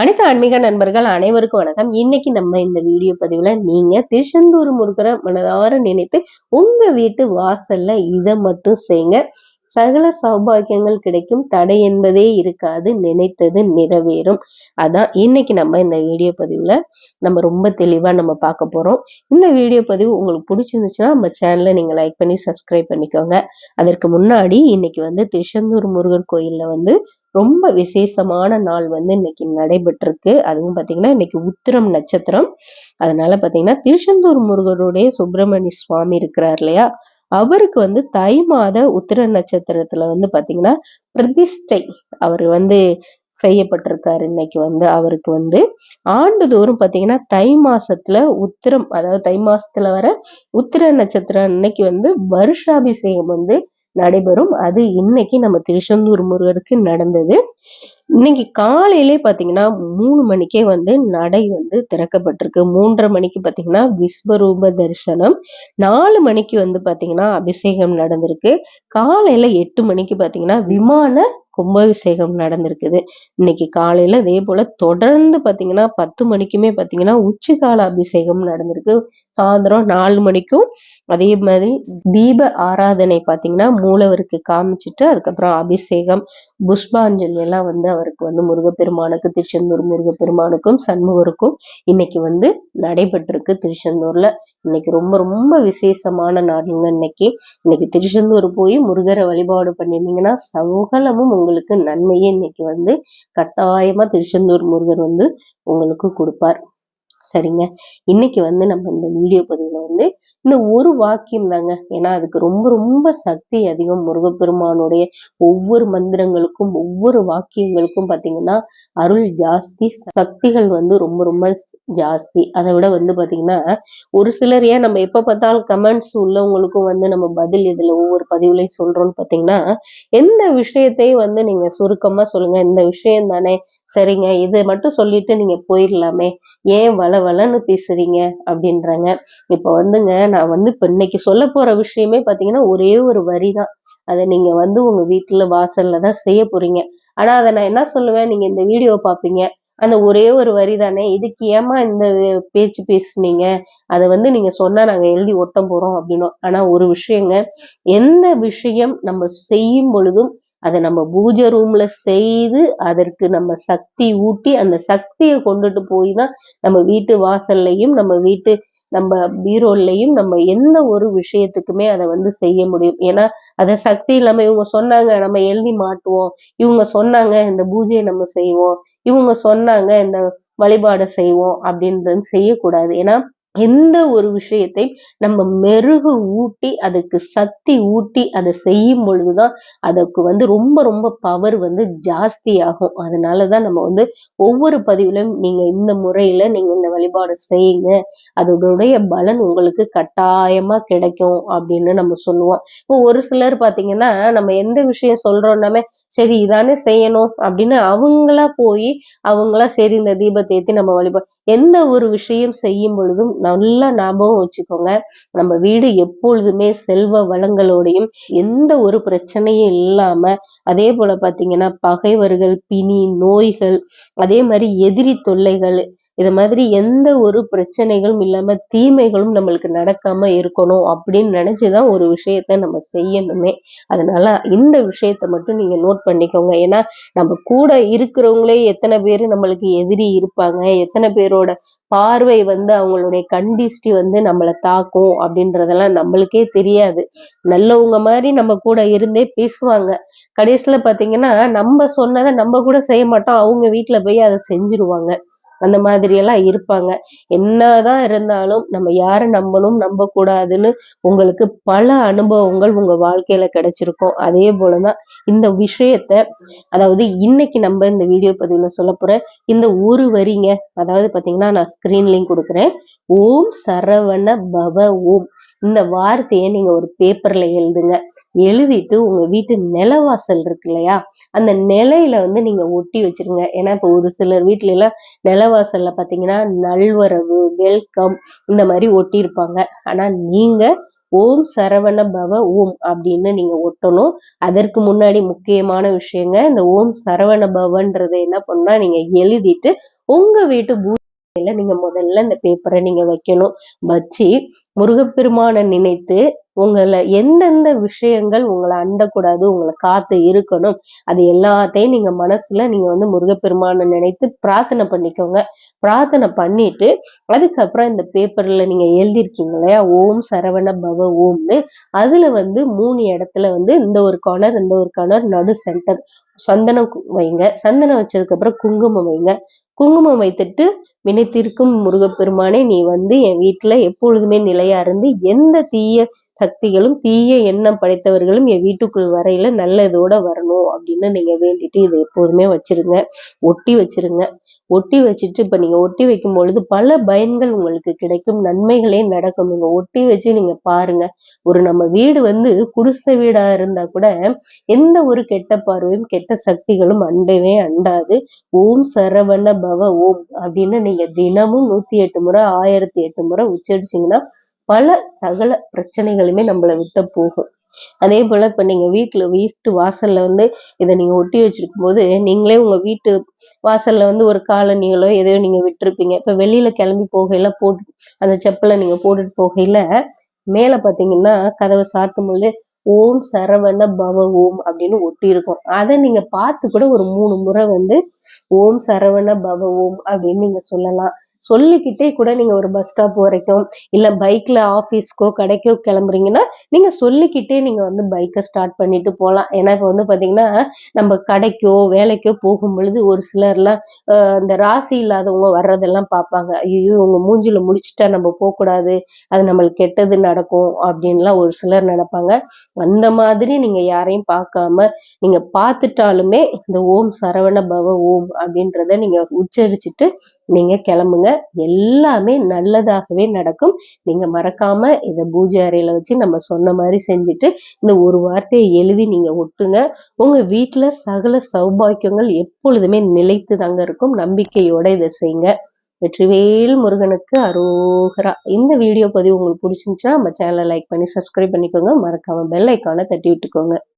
அனைத்து ஆன்மீக நண்பர்கள் அனைவருக்கும் வணக்கம். இன்னைக்கு நம்ம இந்த வீடியோ பதிவுல நீங்க திருச்செந்தூர் முருகரை மனதார நினைத்து உங்க வீட்டு வாசல்ல இதை மட்டும் செய்யுங்க சகல சௌபாகியங்கள் கிடைக்கும். தடை என்பதே இருக்காது. நினைத்தது நிறைவேறும். அதான் இன்னைக்கு நம்ம இந்த வீடியோ பதிவுல நம்ம ரொம்ப தெளிவா நம்ம பார்க்க போறோம். இந்த வீடியோ பதிவு உங்களுக்கு பிடிச்சிருந்துச்சுன்னா நம்ம சேனலை நீங்க லைக் பண்ணி சப்ஸ்கிரைப் பண்ணிக்கோங்க. அதற்கு முன்னாடி இன்னைக்கு வந்து திருச்செந்தூர் முருகன் கோயில்ல வந்து ரொம்ப விசேஷமான நாள் வந்து இன்னைக்கு நடைபெற்றிருக்கு. அதுவும் பார்த்தீங்கன்னா இன்னைக்கு உத்திரம் நட்சத்திரம். அதனால பார்த்தீங்கன்னா திருச்செந்தூர் முருகருடைய சுப்பிரமணிய சுவாமி இருக்கிறார் இல்லையா? அவருக்கு வந்து தை மாத உத்திர நட்சத்திரத்துல வந்து பார்த்தீங்கன்னா பிரதிஷ்டை அவர் வந்து செய்யப்பட்டிருக்காரு இன்னைக்கு வந்து அவருக்கு வந்து. ஆண்டுதோறும் பார்த்தீங்கன்னா தை மாசத்துல உத்திரம் அதாவது தை மாசத்துல வர உத்திர நட்சத்திரம் இன்னைக்கு வந்து வருஷாபிஷேகம் வந்து நடைபெறும். அது இன்னைக்கு நம்ம திருச்செந்தூர் முருகருக்கு நடந்தது. இன்னைக்கு காலையிலே பாத்தீங்கன்னா மூணு மணிக்கே வந்து நடை வந்து திறக்கப்பட்டிருக்கு. மூன்றரை மணிக்கு பாத்தீங்கன்னா விஸ்வரூப தரிசனம். நாலு மணிக்கு வந்து பாத்தீங்கன்னா அபிஷேகம் நடந்திருக்கு. காலையில எட்டு மணிக்கு பாத்தீங்கன்னா விமான கும்பாபிஷேகம் நடந்திருக்குது. இன்னைக்கு காலையில அதே போல தொடர்ந்து பாத்தீங்கன்னா பத்து மணிக்குமே பாத்தீங்கன்னா உச்சிகால அபிஷேகம் நடந்திருக்கு. சாயந்தரம் நாலு மணிக்கும் அதே மாதிரி தீப ஆராதனை பாத்தீங்கன்னா மூலவருக்கு காமிச்சிட்டு அதுக்கப்புறம் அபிஷேகம் புஷ்பாஞ்சலி எல்லாம் வந்து அவருக்கு வந்து முருகப்பெருமானுக்கு திருச்செந்தூர் முருகப்பெருமானுக்கும் சண்முகருக்கும் இன்னைக்கு வந்து நடைபெற்றிருக்கு திருச்செந்தூர்ல. இன்னைக்கு ரொம்ப ரொம்ப விசேஷமான நாடுங்க இன்னைக்கு. இன்னைக்கு திருச்செந்தூர் போய் முருகரை வழிபாடு பண்ணியிருந்தீங்கன்னா சகலமும் உங்களுக்கு நன்மையே இன்னைக்கு வந்து கட்டாயமா திருச்செந்தூர் முருகர் வந்து உங்களுக்கு கொடுப்பார். சரிங்க. இன்னைக்கு வந்து நம்ம இந்த வீடியோ பதிவுல வந்து இந்த ஒரு வாக்கியம் தாங்க. ஏன்னா அதுக்கு ரொம்ப ரொம்ப சக்தி அதிகம் முருகப்பெருமானுடைய ஒவ்வொரு மந்திரங்களுக்கும் ஒவ்வொரு வாக்கியங்களுக்கும் பாத்தீங்கன்னா அருள் ஜாஸ்தி சக்திகள் வந்து ரொம்ப ரொம்ப ஜாஸ்தி. அதை விட வந்து பாத்தீங்கன்னா ஒரு சிலர் ஏன் நம்ம எப்ப பார்த்தாலும் கமெண்ட்ஸ் உள்ளவங்களுக்கும் வந்து நம்ம பதில் இதுல ஒவ்வொரு பதிவுலையும் சொல்றோம்னு பாத்தீங்கன்னா எந்த விஷயத்தையும் வந்து நீங்க சுருக்கமா சொல்லுங்க. இந்த விஷயம் தானே சரிங்க இதை மட்டும் சொல்லிட்டு நீங்க போயிடலாமே. ஏன் வள வளன்னு பேசுறீங்க? அப்படின்றாங்க. இப்ப வந்துங்க நான் வந்து இப்ப இன்னைக்கு சொல்ல போற விஷயமே பாத்தீங்கன்னா ஒரே ஒரு வரி தான் அதை நீங்க வந்து உங்க வீட்டுல வாசல்ல தான் செய்ய போறீங்க. ஆனா அதை நான் என்ன சொல்லுவேன்? நீங்க இந்த வீடியோ பாப்பீங்க. அந்த ஒரே ஒரு வரி தானே இதுக்கு ஏமா இந்த பேச்சு பேசுனீங்க? அதை வந்து நீங்க சொன்னா நாங்க எழுதி ஒட்ட போறோம் அப்படின்னோம். ஆனா ஒரு விஷயங்க எந்த விஷயம் நம்ம செய்யும் பொழுதும் அதை நம்ம பூஜை ரூம்ல செய்து அதற்கு நம்ம சக்தி ஊட்டி அந்த சக்தியை கொண்டுட்டு போய் தான் நம்ம வீட்டு வாசல்லையும் நம்ம வீட்டு நம்ம பீரோல்லையும் நம்ம எந்த ஒரு விஷயத்துக்குமே அதை வந்து செய்ய முடியும். ஏன்னா அதை சக்தி இல்லாம இவங்க சொன்னாங்க நம்ம எழுதி மாட்டுவோம். இவங்க சொன்னாங்க இந்த பூஜையை நம்ம செய்வோம். இவங்க சொன்னாங்க இந்த வழிபாடை செய்வோம் அப்படின்றது செய்யக்கூடாது. ஏன்னா எந்த ஒரு விஷயத்தை நம்ம மெருகு ஊட்டி அதுக்கு சக்தி ஊட்டி அதை செய்யும் பொழுதுதான் அதுக்கு வந்து ரொம்ப ரொம்ப பவர் வந்து ஜாஸ்தி ஆகும் அதனாலதான் நம்ம வந்து ஒவ்வொரு பதிவிலும் நீங்க இந்த முறையில நீங்க இந்த வழிபாடு செய்யுங்க. அதனுடைய பலன் உங்களுக்கு கட்டாயமா கிடைக்கும் அப்படின்னு நம்ம சொல்லுவோம். இப்போ ஒரு சிலர் பாத்தீங்கன்னா நம்ம எந்த விஷயம் சொல்றோம்னாமே சரி இதானே செய்யணும் அப்படின்னு அவங்களா போய் அவங்களா சரி இந்த தீபத்தை ஏத்தி நம்ம வழிபாடு எந்த ஒரு விஷயம் செய்யும் பொழுதும் நல்லா ஞாபகம் வச்சுக்கோங்க. நம்ம வீடு எப்பொழுதுமே செல்வ வளங்களோடையும் எந்த ஒரு பிரச்சனையும் இல்லாம அதே போல பாத்தீங்கன்னா பகைவர்கள் பிணி நோய்கள் அதே மாதிரி எதிரி தொல்லைகள் இது மாதிரி எந்த ஒரு பிரச்சனைகளும் இல்லாம தீமைகளும் நம்மளுக்கு நடக்காம இருக்கணும் அப்படின்னு நினைச்சுதான் ஒரு விஷயத்த நம்ம செய்யணுமே. அதனால இந்த விஷயத்த மட்டும் நீங்க நோட் பண்ணிக்கோங்க. ஏன்னா நம்ம கூட இருக்கிறவங்களே எத்தனை பேர் நம்மளுக்கு எதிரி இருப்பாங்க. எத்தனை பேரோட பார்வை வந்து அவங்களுடைய கண்டிஷ்டி வந்து நம்மளை தாக்கும் அப்படின்றதெல்லாம் நம்மளுக்கே தெரியாது. நல்லவங்க மாதிரி நம்ம கூட இருந்தே பேசுவாங்க. கடைசியில பாத்தீங்கன்னா நம்ம சொன்னதை நம்ம கூட செய்ய மாட்டோம். அவங்க வீட்டுல போய் அதை செஞ்சிருவாங்க. அந்த மாதிரி எல்லாம் இருப்பாங்க. என்னதான் இருந்தாலும் நம்ம யாரை நம்பணும் நம்ப கூடாதுன்னு உங்களுக்கு பல அனுபவங்கள் உங்க வாழ்க்கையில கிடைச்சிருக்கும். அதே போலதான் இந்த விஷயத்த அதாவது இன்னைக்கு நம்ம இந்த வீடியோ பதிவுல சொல்ல போற இந்த ஒரு வரிங்க அதாவது பாத்தீங்கன்னா நான் ஸ்கிரீன் லிங்க் கொடுக்குறேன். ஓம் சரவண பவ ஓம். இந்த வார்த்தையை நீங்க ஒரு பேப்பர்ல எழுதுங்க. எழுதிட்டு உங்க வீட்டு நிலவாசல் இருக்கு இல்லையா? அந்த நிலையில வந்து நீங்க ஒட்டி வச்சிருங்க. ஏன்னா இப்ப ஒரு சிலர் வீட்டுல எல்லாம் நிலவாசல்ல பாத்தீங்கன்னா நல்வரவு வெல்கம் இந்த மாதிரி ஒட்டி இருப்பாங்க. ஆனா நீங்க ஓம் சரவண பவ ஓம் அப்படின்னு நீங்க ஒட்டணும். அதற்கு முன்னாடி முக்கியமான விஷயங்க இந்த ஓம் சரவண பவன்றதை என்ன பண்ணா நீங்க எழுதிட்டு உங்க வீட்டு காலையில நீங்க முதல்ல இந்த பேப்பரை நீங்க வைக்கணும். வச்சு முருகப்பெருமானை நினைத்து உங்களை எந்தெந்த விஷயங்கள் உங்களை அண்டக்கூடாது உங்களை காத்து இருக்கணும் அது எல்லாத்தையும் நீங்க மனசுல நீங்க வந்து முருகப்பெருமானை நினைத்து பிரார்த்தனை பண்ணிக்கோங்க. பிரார்த்தனை பண்ணிட்டு அதுக்கப்புறம் இந்த பேப்பர்ல நீங்க எழுதியிருக்கீங்க இல்லையா? ஓம் சரவண பவ ஓம்னு. அதுல வந்து மூணு இடத்துல வந்து இந்த ஒரு கார்னர் இந்த ஒரு கார்னர் நடு சென்டர் சந்தனம் வைங்க. சந்தனம் வச்சதுக்கு அப்புறம் குங்குமம் வைங்க. குங்குமம் வைத்துட்டு வினைத்திருக்கும் முருகப்பெருமானே நீ வந்து என் வீட்டுல எப்பொழுதுமே நிலையா இருந்து எந்த தீய சக்திகளும் தீய எண்ணம் படைத்தவர்களும் என் வீட்டுக்குள் வரையில நல்ல இதோட வரணும் அப்படின்னு நீங்க வேண்டிட்டு இதை எப்போதுமே வச்சிருங்க. ஒட்டி வச்சிருங்க. ஒட்டி வச்சுட்டு இப்ப நீங்க ஒட்டி வைக்கும் பொழுது பல பயன்கள் உங்களுக்கு கிடைக்கும். நன்மைகளே நடக்கும். நீங்க ஒட்டி வச்சு நீங்க பாருங்க. ஒரு நம்ம வீடு வந்து குடிசை வீடா இருந்தா கூட எந்த ஒரு கெட்ட பார்வையும் கெட்ட சக்திகளும் அண்டவே அண்டாது. ஓம் சரவண பவ ஓம் அப்படின்னு நீங்க தினமும் நூத்தி எட்டு முறை ஆயிரத்தி எட்டு முறை உச்சரிச்சீங்கன்னா பல சகல பிரச்சனைகளுமே நம்மளை விட்டு போகும். அதே போல இப்ப நீங்க வீட்டுல வீட்டு வாசல்ல வந்து இதை நீங்க ஒட்டி வச்சிருக்கும் போது நீங்களே உங்க வீட்டு வாசல்ல வந்து ஒரு காலனிகளோ எதையோ நீங்க விட்டுருப்பீங்க. இப்ப வெளியில கிளம்பி போகையில போட்டு அந்த செப்பலை நீங்க போட்டுட்டு போகையில மேல பாத்தீங்கன்னா கதவை சாத்தும் பொழுது ஓம் சரவண பவ ஓம் அப்படின்னு ஒட்டி இருக்கும். அதை நீங்க பார்த்து கூட ஒரு மூணு முறை வந்து ஓம் சரவண பவ ஓம் அப்படின்னு நீங்க சொல்லலாம். சொல்லிக்கிட்டே கூட நீங்க ஒரு பஸ் ஸ்டாப் வரைக்கும் இல்ல பைக்ல ஆபீஸ்க்கோ கடைக்கோ கிளம்புறீங்கன்னா நீங்க சொல்லிக்கிட்டே நீங்க வந்து பைக்கை ஸ்டார்ட் பண்ணிட்டு போகலாம் ஏன்னா இப்போ வந்து பாத்தீங்கன்னா நம்ம கடைக்கோ வேலைக்கோ போகும் பொழுது ஒரு சிலர்லாம் இந்த ராசி இல்லாதவங்க வர்றதெல்லாம் பார்ப்பாங்க ஐயோ உங்க மூஞ்சில முடிச்சுட்டா நம்ம போகக்கூடாது அது நம்மளுக்கு கெட்டது நடக்கும் அப்படின்லாம் ஒரு சிலர் நினைப்பாங்க. அந்த மாதிரி நீங்க யாரையும் பார்க்காம நீங்க பார்த்துட்டாலுமே இந்த ஓம் சரவண பவ ஓம் அப்படின்றத நீங்க உச்சரிச்சுட்டு நீங்க கிளம்புங்க. எல்லாமே நல்லதாகவே நடக்கும். நீங்க மறக்காம இதை பூஜை அறையில வச்சு நம்ம சொன்ன மாதிரி செஞ்சுட்டு இந்த ஒரு வார்த்தையை எழுதி நீங்க ஒட்டுங்க. உங்க வீட்டுல சகல சௌபாக்கியங்கள் எப்பொழுதுமே நிலைத்து தாங்க இருக்கும். நம்பிக்கையோட இதை செய்யுங்க வெற்றிவேல் முருகனுக்கு அரோகரா. இந்த வீடியோ பதிவு உங்களுக்கு பிடிச்சிருந்துச்சுன்னா நம்ம சேனலை லைக் பண்ணி சப்ஸ்கிரைப் பண்ணிக்கோங்க. மறக்காம பெல் ஐக்கானை தட்டி விட்டுக்கோங்க.